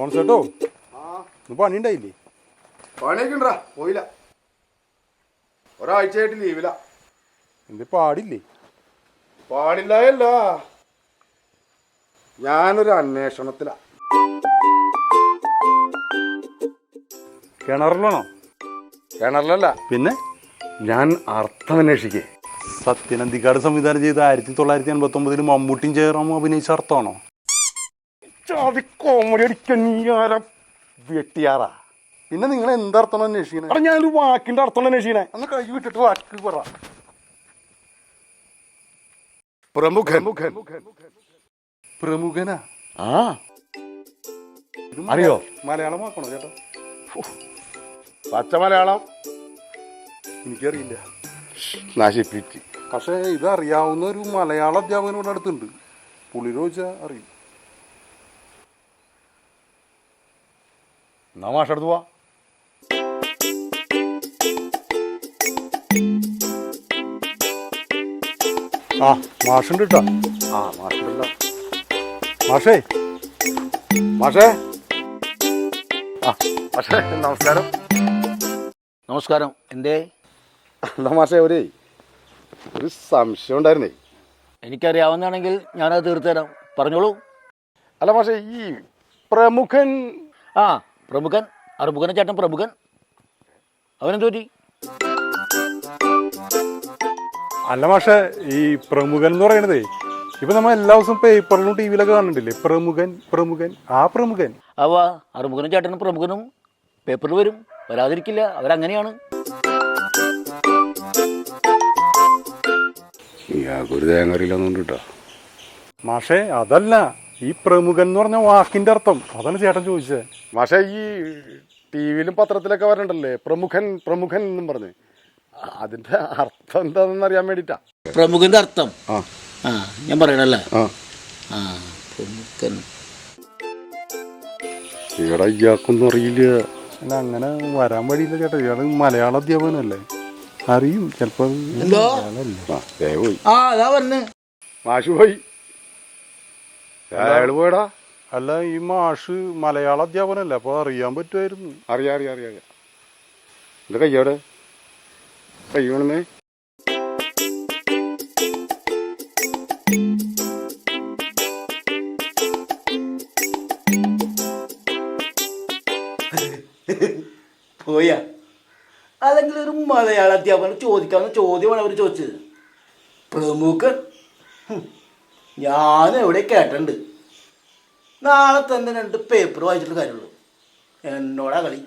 തോമസേട്ടോ ഇന്ന് പണി ഉണ്ടായില്ലേ? പണിയൊക്കെ ഉണ്ടാ പോയില്ല. ഒരാഴ്ചയായിട്ട് ലീവില്ല എന്ത് പാടില്ലേ? പാടില്ലായല്ല. ഞാനൊരു അന്വേഷണത്തിലാ. കിണറിലാണോ? കിണറിലല്ല. പിന്നെ? ഞാൻ അർത്ഥം അന്വേഷിക്കേ സത്യനന്ദിക്കാട് സംവിധാനം ചെയ്ത ആയിരത്തി തൊള്ളായിരത്തി എൺപത്തി ഒമ്പതിൽ മമ്മൂട്ടിയും ജയറാമും അഭിനയിച്ച അർത്ഥമാണോ? ചാവി കോമഡി അടിക്കാൻ നീ ആരാ വെട്ടിയാറാ. പിന്നെ നിങ്ങൾ എന്തർത്ഥം അന്വേഷിക്കണേ? അവിടെ ഞാനൊരു വാക്കിന്റെ അർത്ഥം അന്വേഷിക്കണേ. അന്ന് കൈ വിട്ടിട്ട് വാക്ക് പറ. പ്രമുഖൻ. പ്രമുഖനാ. ആ. അറിയോ? മലയാളം ആക്കണോ ചേട്ടാ പച്ച മലയാളം. എനിക്കറിയില്ല. നശിപ്പിച്ച് പക്ഷേ ഇത് അറിയാവുന്ന ഒരു മലയാള അധ്യാപകനോട് അടുത്തുണ്ട്. പുളിരോജ ചോദിച്ചാൽ അറിയും. എന്നാ മാഷെടുത്ത് പോവാ. ആ മാഷുണ്ട് കേട്ടോ ആ മാഷുണ്ടല്ലോ മാഷേ. മാഷേ. ആ മാഷേ നമസ്കാരം. നമസ്കാരം. എന്തേ? അല്ല മാഷേ ഒരു ഒരു സംശയം ഉണ്ടായിരുന്നേ. എനിക്കറിയാവുന്നതാണെങ്കിൽ ഞാനത് തീർത്തുതരാം. പറഞ്ഞോളൂ. അല്ല മാഷേ ഈ പ്രമുഖൻ ആ. പ്രമുഖൻ അറുമുഖൻ ചേട്ടൻ പ്രമുഖൻ. അവനെന്ത് പറ്റി അല്ല മാഷേ ഈ പ്രമുഖൻ എന്ന് പറയണതേ ഇപ്പൊ നമ്മൾ എല്ലാ ദിവസവും പേപ്പറിലും ടി വിയിലൊക്കെ കാണുന്നുണ്ടില്ലേ? പ്രമുഖൻ പ്രമുഖൻ ആ പ്രമുഖൻ. അവ അറുമുഖനും ചേട്ടനും പ്രമുഖനും പേപ്പറിൽ വരും. വരാതിരിക്കില്ല അവരങ്ങനെയാണ്. ഒരു തേങ്ങ അറിയില്ലെന്നുണ്ട് കേട്ടോ മാഷേ അതല്ല. ഈ പ്രമുഖൻ എന്ന് പറഞ്ഞ വാക്കിന്റെ അർത്ഥം. അതാണ് ചേട്ടൻ ചോദിച്ചത്. പക്ഷേ ഈ ടി വിയിലും പത്രത്തിലൊക്കെ വരണ്ടല്ലേ? പ്രമുഖൻ പ്രമുഖൻ എന്നും പറഞ്ഞ്. അതിന്റെ അർത്ഥം എന്താണെന്ന് അറിയാൻ വേണ്ടിട്ടാ പ്രമുഖന്റെ അർത്ഥം? ആ. ആ ഞാൻ പറയണല്ലേ? ആ. പ്രമുഖൻ. ഇവിടെ ഇയാൾക്കൊന്നും അറിയില്ല. അല്ല അങ്ങനെ വരാൻ വഴിയില്ല ചേട്ടാ. ഇയാൾ മലയാള അധ്യാപകനല്ലേ. അറിയും. ചിലപ്പോ പോയി പറഞ്ഞ്. പോയി പോയടാ? അല്ല ഈ മാഷ് മലയാള അധ്യാപനല്ലേ അപ്പൊ അറിയാൻ പറ്റുമായിരുന്നു. അറിയാം അറിയാം അറിയാം അറിയാം. എന്റെ കയ്യോടെ പോയാ? അല്ലെങ്കിൽ ഒരു മലയാള അധ്യാപകൻ ചോദിക്കാവുന്ന ചോദ്യമാണ് അവർ ചോദിച്ചത്. പ്രമുഖൻ. ഞാൻ എവിടെ കേട്ടിട്ടുണ്ട്. നാളെ തന്നെ രണ്ട് പേപ്പർ വായിച്ചിട്ട് കാര്യമുള്ളൂ. എന്നോടാ കളി.